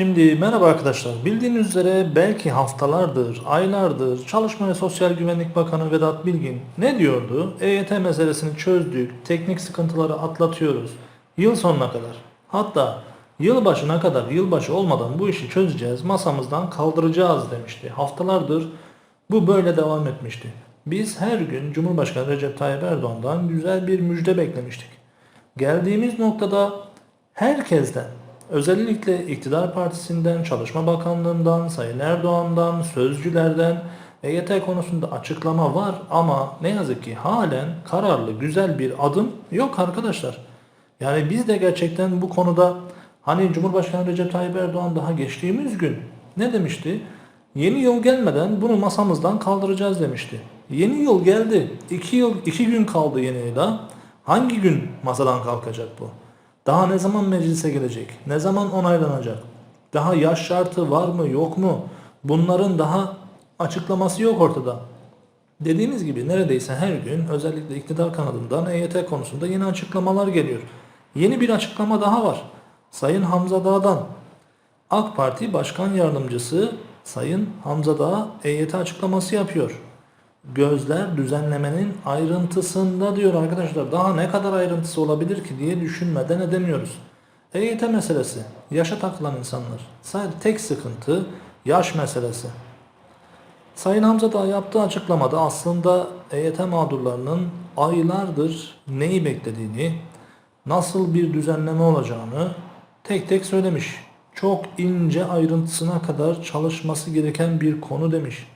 Şimdi merhaba arkadaşlar. Bildiğiniz üzere belki haftalardır, aylardır Çalışma ve Sosyal Güvenlik Bakanı Vedat Bilgin ne diyordu? EYT meselesini çözdük, teknik sıkıntıları atlatıyoruz. Yıl sonuna kadar. Hatta yıl başına kadar, yılbaşı olmadan bu işi çözeceğiz, masamızdan kaldıracağız demişti. Haftalardır bu böyle devam etmişti. Biz her gün Cumhurbaşkanı Recep Tayyip Erdoğan'dan güzel bir müjde beklemiştik. Geldiğimiz noktada herkesten, özellikle iktidar partisinden, Çalışma Bakanlığından, Sayın Erdoğan'dan, sözcülerden EYT konusunda açıklama var ama ne yazık ki halen kararlı, güzel bir adım yok arkadaşlar. Yani biz de gerçekten bu konuda hani Cumhurbaşkanı Recep Tayyip Erdoğan daha geçtiğimiz gün ne demişti? Yeni yıl gelmeden bunu masamızdan kaldıracağız demişti. Yeni yıl geldi. İki yıl, iki gün kaldı yeni yıla. Hangi gün masadan kalkacak bu? Daha ne zaman meclise gelecek? Ne zaman onaylanacak? Daha yaş şartı var mı yok mu? Bunların daha açıklaması yok ortada. Dediğimiz gibi neredeyse her gün özellikle iktidar kanadından EYT konusunda yeni açıklamalar geliyor. Yeni bir açıklama daha var. Sayın Hamza Dağ'dan AK Parti Başkan Yardımcısı Sayın Hamza Dağ EYT açıklaması yapıyor. Gözler düzenlemenin ayrıntısında diyor arkadaşlar. Daha ne kadar ayrıntısı olabilir ki diye düşünmeden edemiyoruz. EYT meselesi. Yaşa takılan insanlar. Sadece tek sıkıntı yaş meselesi. Sayın Hamza da yaptığı açıklamada aslında EYT mağdurlarının aylardır neyi beklediğini, nasıl bir düzenleme olacağını tek tek söylemiş. Çok ince ayrıntısına kadar çalışması gereken bir konu demiş.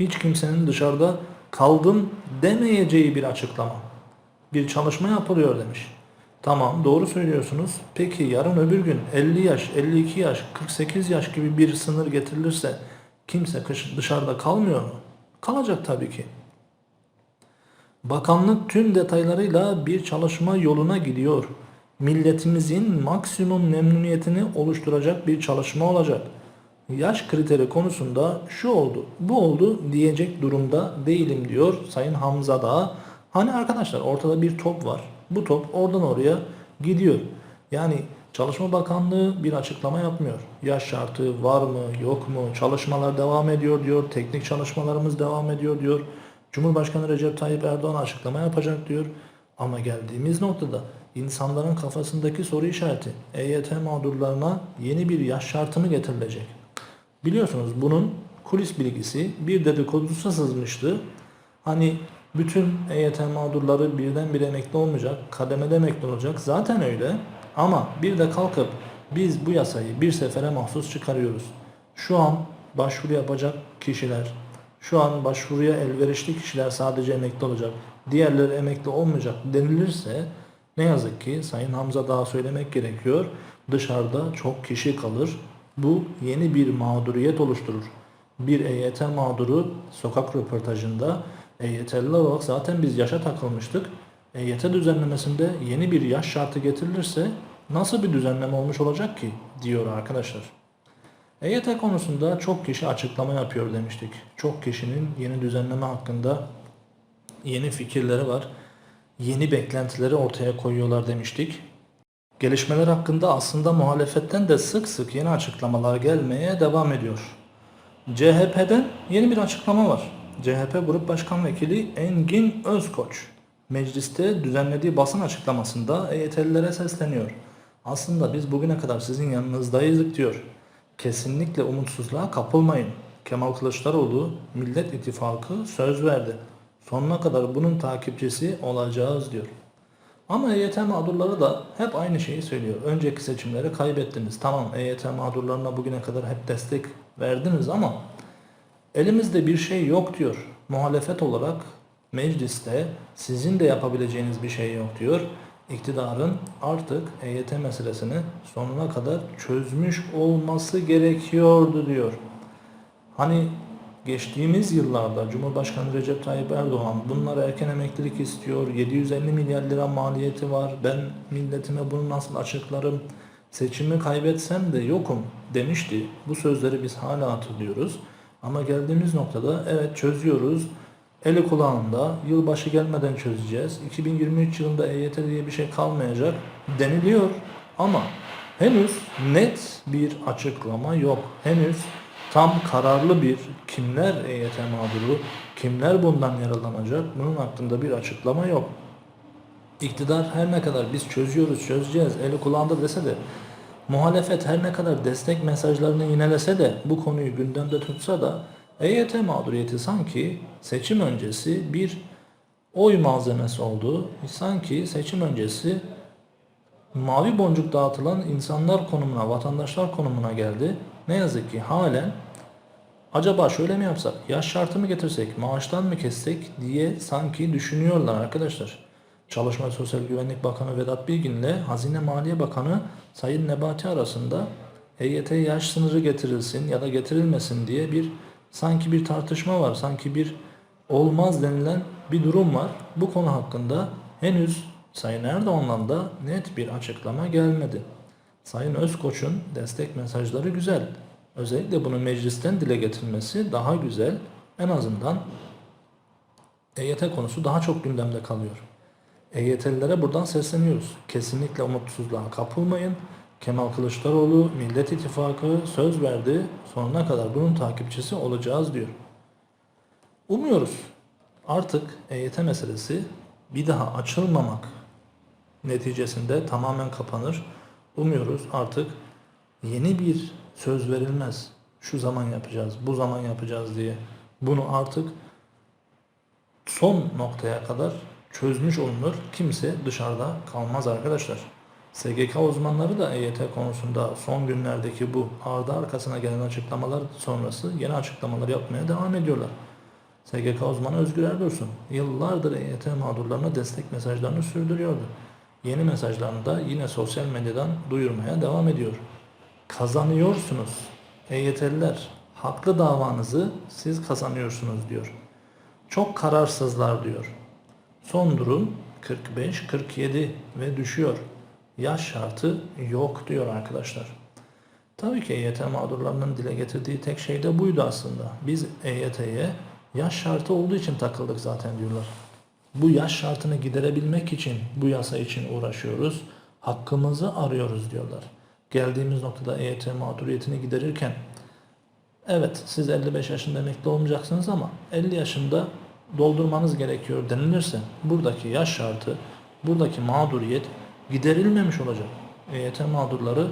Hiç kimsenin dışarıda kaldım demeyeceği bir açıklama. Bir çalışma yapılıyor demiş. Tamam doğru söylüyorsunuz. Peki yarın öbür gün 50 yaş, 52 yaş, 48 yaş gibi bir sınır getirilirse kimse dışarıda kalmıyor mu? Kalacak tabii ki. Bakanlık tüm detaylarıyla bir çalışma yoluna gidiyor. Milletimizin maksimum memnuniyetini oluşturacak bir çalışma olacak. Yaş kriteri konusunda şu oldu, bu oldu diyecek durumda değilim diyor Sayın Hamza Dağ. Hani arkadaşlar ortada bir top var. Bu top oradan oraya gidiyor. Yani Çalışma Bakanlığı bir açıklama yapmıyor. Yaş şartı var mı, yok mu? Çalışmalar devam ediyor diyor. Teknik çalışmalarımız devam ediyor diyor. Cumhurbaşkanı Recep Tayyip Erdoğan açıklama yapacak diyor. Ama geldiğimiz noktada insanların kafasındaki soru işareti EYT mağdurlarına yeni bir yaş şartı mı getirilecek? Biliyorsunuz bunun kulis bilgisi bir dedikodusu sızmıştı. Hani bütün EYT mağdurları birden bir emekli olmayacak, kademede emekli olacak. Zaten öyle. Ama bir de kalkıp biz bu yasayı bir sefere mahsus çıkarıyoruz. Şu an başvuru yapacak kişiler, şu an başvuruya elverişli kişiler sadece emekli olacak. Diğerleri emekli olmayacak denilirse ne yazık ki Sayın Hamza daha söylemek gerekiyor. Dışarıda çok kişi kalır. Bu yeni bir mağduriyet oluşturur. Bir EYT mağduru sokak röportajında EYT'liler olarak zaten biz yaşa takılmıştık. EYT düzenlemesinde yeni bir yaş şartı getirilirse nasıl bir düzenleme olmuş olacak ki diyor arkadaşlar. EYT konusunda çok kişi açıklama yapıyor demiştik. Çok kişinin yeni düzenleme hakkında yeni fikirleri var. Yeni beklentileri ortaya koyuyorlar demiştik. Gelişmeler hakkında aslında muhalefetten de sık sık yeni açıklamalar gelmeye devam ediyor. CHP'den yeni bir açıklama var. CHP Grup Başkan Vekili Engin Özkoç mecliste düzenlediği basın açıklamasında EYT'lilere sesleniyor. Aslında biz bugüne kadar sizin yanınızdayız diyor. Kesinlikle umutsuzluğa kapılmayın. Kemal Kılıçdaroğlu Millet İttifakı söz verdi. Sonuna kadar bunun takipçisi olacağız diyor. Ama EYT mağdurları da hep aynı şeyi söylüyor. Önceki seçimleri kaybettiniz. Tamam EYT mağdurlarına bugüne kadar hep destek verdiniz ama elimizde bir şey yok diyor. Muhalefet olarak mecliste sizin de yapabileceğiniz bir şey yok diyor. İktidarın artık EYT meselesini sonuna kadar çözmüş olması gerekiyordu diyor. Hani geçtiğimiz yıllarda Cumhurbaşkanı Recep Tayyip Erdoğan bunlara erken emeklilik istiyor. 750 milyar lira maliyeti var. Ben milletime bunu nasıl açıklarım? Seçimi kaybetsem de yokum demişti. Bu sözleri biz hala hatırlıyoruz. Ama geldiğimiz noktada evet çözüyoruz. Eli kulağında yılbaşı gelmeden çözeceğiz. 2023 yılında EYT diye bir şey kalmayacak deniliyor. Ama Henüz net bir açıklama yok. Henüz tam kararlı bir kimler EYT mağduru, kimler bundan yararlanacak bunun hakkında bir açıklama yok. İktidar her ne kadar biz çözüyoruz, çözeceğiz, eli kulağında dese de muhalefet her ne kadar destek mesajlarını yinelese de bu konuyu gündemde tutsa da EYT mağduriyeti sanki seçim öncesi bir oy malzemesi oldu. Sanki seçim öncesi mavi boncuk dağıtılan insanlar konumuna, vatandaşlar konumuna geldi. Ne yazık ki halen acaba şöyle mi yapsak, yaş şartı mı getirsek, maaştan mı kessek diye sanki düşünüyorlar arkadaşlar. Çalışma Sosyal Güvenlik Bakanı Vedat Bilgin ile Hazine Maliye Bakanı Sayın Nebati arasında EYT yaş sınırı getirilsin ya da getirilmesin diye bir sanki bir tartışma var. Sanki bir olmaz denilen bir durum var. Bu konu hakkında henüz Sayın Erdoğan'dan da net bir açıklama gelmedi. Sayın Özkoç'un destek mesajları güzel. Özellikle bunu meclisten dile getirmesi daha güzel. En azından EYT konusu daha çok gündemde kalıyor. EYT'lilere buradan sesleniyoruz. Kesinlikle umutsuzluğa kapılmayın. Kemal Kılıçdaroğlu Millet İttifakı söz verdi. Sonuna kadar bunun takipçisi olacağız diyor. Umuyoruz artık EYT meselesi bir daha açılmamak neticesinde tamamen kapanır. Umuyoruz artık yeni bir söz verilmez. Şu zaman yapacağız, bu zaman yapacağız diye. Bunu artık son noktaya kadar çözmüş olunur. Kimse dışarıda kalmaz arkadaşlar. SGK uzmanları da EYT konusunda son günlerdeki bu ardı arkasına gelen açıklamalar sonrası yeni açıklamalar yapmaya devam ediyorlar. SGK uzmanı Özgür Erdursun yıllardır EYT mağdurlarına destek mesajlarını sürdürüyordu. Yeni mesajlarını da yine sosyal medyadan duyurmaya devam ediyor. Kazanıyorsunuz. EYT'liler haklı davanızı siz kazanıyorsunuz diyor. Çok kararsızlar diyor. Son durum 45-47 ve düşüyor. Yaş şartı yok diyor arkadaşlar. Tabii ki EYT mağdurlarının dile getirdiği tek şey de buydu aslında. Biz EYT'ye yaş şartı olduğu için takıldık zaten diyorlar. Bu yaş şartını giderebilmek için bu yasa için uğraşıyoruz. Hakkımızı arıyoruz diyorlar. Geldiğimiz noktada EYT mağduriyetini giderirken evet siz 55 yaşında emekli olmayacaksınız ama 50 yaşında doldurmanız gerekiyor denilirse buradaki yaş şartı, buradaki mağduriyet giderilmemiş olacak. EYT mağdurları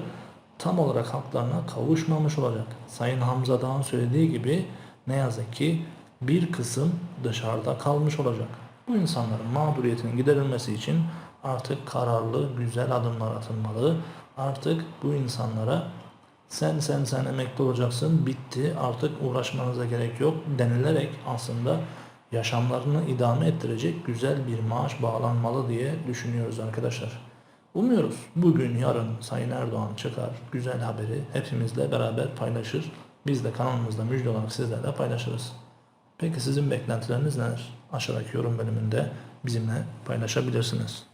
tam olarak haklarına kavuşmamış olacak. Sayın Hamza Dağ'ın söylediği gibi ne yazık ki bir kısım dışarıda kalmış olacak. Bu insanların mağduriyetinin giderilmesi için artık kararlı, güzel adımlar atılmalı. Artık bu insanlara sen sen sen emekli olacaksın bitti artık uğraşmanıza gerek yok denilerek aslında yaşamlarını idame ettirecek güzel bir maaş bağlanmalı diye düşünüyoruz arkadaşlar. Umuyoruz bugün yarın Sayın Erdoğan çıkar güzel haberi hepimizle beraber paylaşır. Biz de kanalımızda müjde olarak sizlerle paylaşırız. Peki sizin beklentileriniz neler? Aşağıdaki yorum bölümünde bizimle paylaşabilirsiniz.